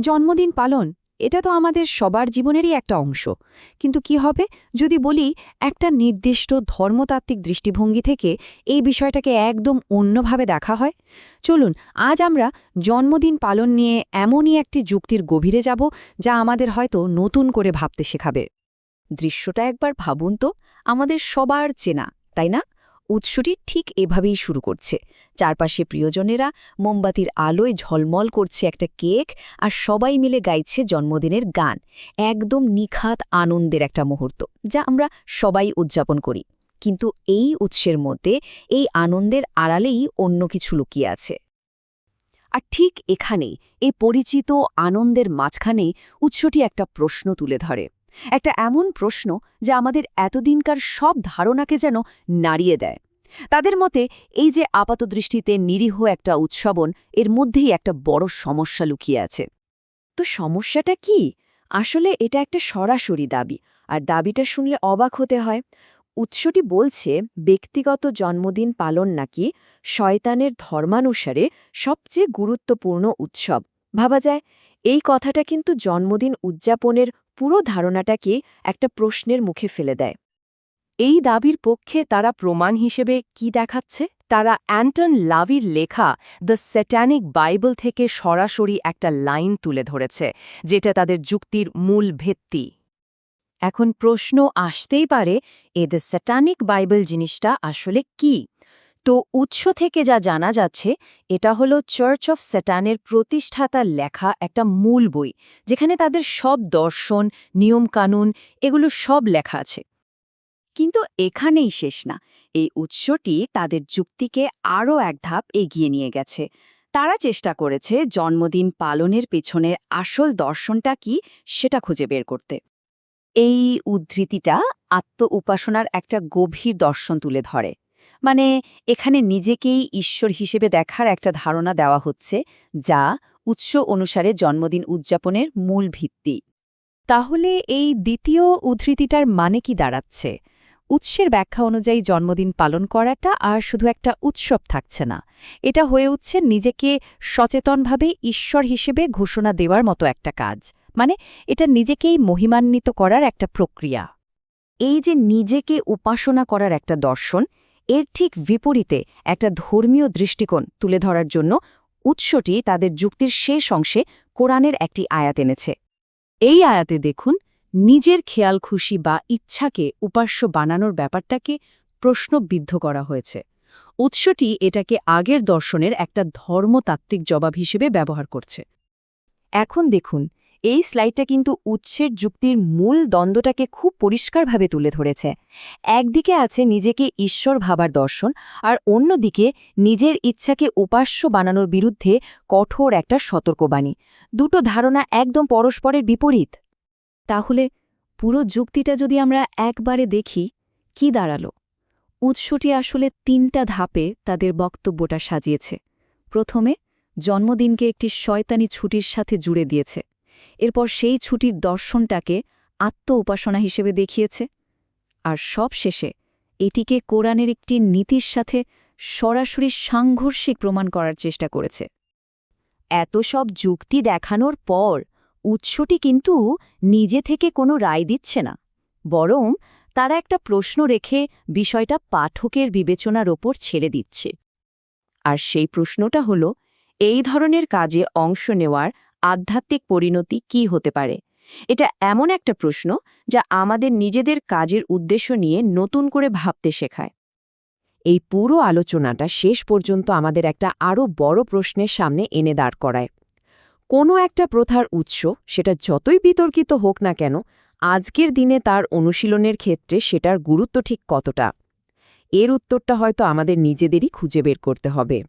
জন্মদিন পালন, এটা তো আমাদের সবার জীবনেরই একটা অংশ। কিন্তু কি হবে? যদি বলি, একটা নির্দিষ্ট ধর্মতাত্ত্বিক দৃষ্টিভঙ্গি থেকে এই বিষয়টাকে একদম অন্যভাবে দেখা হয়। চলুন, আজ আমরা জন্মদিন পালন নিয়ে এমনই একটি যুক্তির গভীরে যাব, যা আমাদের হয়তো নতুন করে ভাবতে শেখাবে। দৃশ্যটা একবার ভাবুন তো, আমাদের সবার চেনা, তাই না? উৎসটি ঠিক এভাবেই শুরু করছে। চারপাশে প্রিয়জনেরা মোমবাতির আলোয় ঝলমল করছে একটা কেক আর সবাই মিলে গাইছে জন্মদিনের গান। একদম নিখাত আনন্দের একটা মুহূর্ত, যা আমরা সবাই উদযাপন করি। কিন্তু এই উৎসের মধ্যে এই আনন্দের আড়ালেই অন্য কিছু লুকিয়ে আছে। আর ঠিক এখানেই এই পরিচিত আনন্দের মাঝখানে উৎসটি একটা প্রশ্ন তুলে ধরে। একটা এমন প্রশ্ন যা আমাদের এতদিনকার সব ধারণাকে যেন নাড়িয়ে দেয়। তাদের মতে, এই যে আপাতদৃষ্টিতে নিরীহ একটা উৎসবন, এর মধ্যেই একটা বড় সমস্যা লুকিয়ে আছে। তো সমস্যাটা কি? আসলে এটা একটা সরাসরি দাবি, আর দাবিটা শুনলে অবাক হতে হয়। উৎসটি বলছে, ব্যক্তিগত জন্মদিন পালন নাকি শয়তানের ধর্মানুসারে সবচেয়ে গুরুত্বপূর্ণ উৎসব। ভাবা যায় এই কথাটা কিন্তু জন্মদিন উদযাপনের পুরো ধারণাটাকে একটা প্রশ্নের মুখে ফেলে দেয়। এই দাবির পক্ষে তারা প্রমাণ হিসেবে কি দেখাচ্ছে? তারা অ্যান্টন লাভির লেখা দ্য স্যাটানিক বাইবেল থেকে সরাসরি একটা লাইন তুলে ধরেছে, যেটা তাদের যুক্তির মূল ভিত্তি। এখন প্রশ্ন আসতেই পারে, এ দ্য স্যাটানিক বাইবেল জিনিসটা আসলে কি? তো উৎস থেকে যা জানা যাচ্ছে, এটা হলো চার্চ অফ স্যাটানের প্রতিষ্ঠাতার লেখা একটা মূল বই, যেখানে তাদের সব দর্শন, নিয়মকানুন, এগুলো সব লেখা আছে। কিন্তু এখানেই শেষ না। এই উৎসটি তাদের যুক্তিকে আরও এক ধাপ এগিয়ে নিয়ে গেছে। তারা চেষ্টা করেছে জন্মদিন পালনের পেছনের আসল দর্শনটা কি সেটা খুঁজে বের করতে। এই উদ্ধৃতিটা আত্ম উপাসনার একটা গভীর দর্শন তুলে ধরে। মানে এখানে নিজেকেই ঈশ্বর হিসেবে দেখার একটা ধারণা দেওয়া হচ্ছে, যা উৎস অনুসারে জন্মদিন উদযাপনের মূল ভিত্তি। তাহলে এই দ্বিতীয় উদ্ধৃতিটার মানে কি দাঁড়াচ্ছে? উৎসের ব্যাখ্যা অনুযায়ী জন্মদিন পালন করাটা আর শুধু একটা উৎসব থাকছে না। এটা হয়ে উঠছে নিজেকে সচেতনভাবে ঈশ্বর হিসেবে ঘোষণা দেওয়ার মতো একটা কাজ। মানে এটা নিজেকেই মহিমান্বিত করার একটা প্রক্রিয়া। এই যে নিজেকে উপাসনা করার একটা দর্শন এর ঠিক বিপরীতে একটা ধর্মীয় দৃষ্টিকোণ তুলে ধরার জন্য উৎসটি তাদের যুক্তির শেষ অংশে কোরআনের একটি আয়াত এনেছে। এই আয়াতে দেখুন, নিজের খেয়াল খুশি বা ইচ্ছাকে উপাস্য বানানোর ব্যাপারটাকে প্রশ্নবিদ্ধ করা হয়েছে। উৎসটি এটাকে আগের দর্শনের একটা ধর্মতাত্ত্বিক জবাব হিসেবে ব্যবহার করছে। এখন দেখুন এই স্লাইডটা কিন্তু উৎসের যুক্তির মূল দ্বন্দ্বটাকে খুব পরিষ্কারভাবে তুলে ধরেছে। একদিকে আছে নিজেকে ঈশ্বর ভাবার দর্শন, আর অন্যদিকে নিজের ইচ্ছাকে উপাস্য বানানোর বিরুদ্ধে কঠোর একটা সতর্কবাণী। দুটো ধারণা একদম পরস্পরের বিপরীত। তাহলে পুরো যুক্তিটা যদি আমরা একবারে দেখি, কি দাঁড়াল? উৎসটি আসলে তিনটা ধাপে তাদের বক্তব্যটা সাজিয়েছে। প্রথমে জন্মদিনকে একটি শয়তানি ছুটির সাথে জুড়ে দিয়েছে। এরপর সেই ছুটির দর্শনটাকে আত্ম উপাসনা হিসেবে দেখিয়েছে। আর সব শেষে এটিকে কোরআনের একটি নীতির সাথে সরাসরি সাংঘর্ষিক প্রমাণ করার চেষ্টা করেছে। এত সব যুক্তি দেখানোর পর উৎসটি কিন্তু নিজে থেকে কোনো রায় দিচ্ছে না, বরং তারা একটা প্রশ্ন রেখে বিষয়টা পাঠকের বিবেচনার ওপর ছেড়ে দিচ্ছে। আর সেই প্রশ্নটা হল, এই ধরনের কাজে অংশ নেওয়ার আধ্যাত্মিক পরিণতি কি হতে পারে? এটা এমন একটা প্রশ্ন যা আমাদের নিজেদের কাজের উদ্দেশ্য নিয়ে নতুন করে ভাবতে শেখায়। এই পুরো আলোচনাটা শেষ পর্যন্ত আমাদের একটা আরও বড় প্রশ্নের সামনে এনে দাঁড় করায়। কোনো একটা প্রথার উৎস, সেটা যতই বিতর্কিত হোক না কেন, আজকের দিনে তার অনুশীলনের ক্ষেত্রে সেটার গুরুত্ব ঠিক কতটা? এর উত্তরটা হয়তো আমাদের নিজেদেরই খুঁজে বের করতে হবে।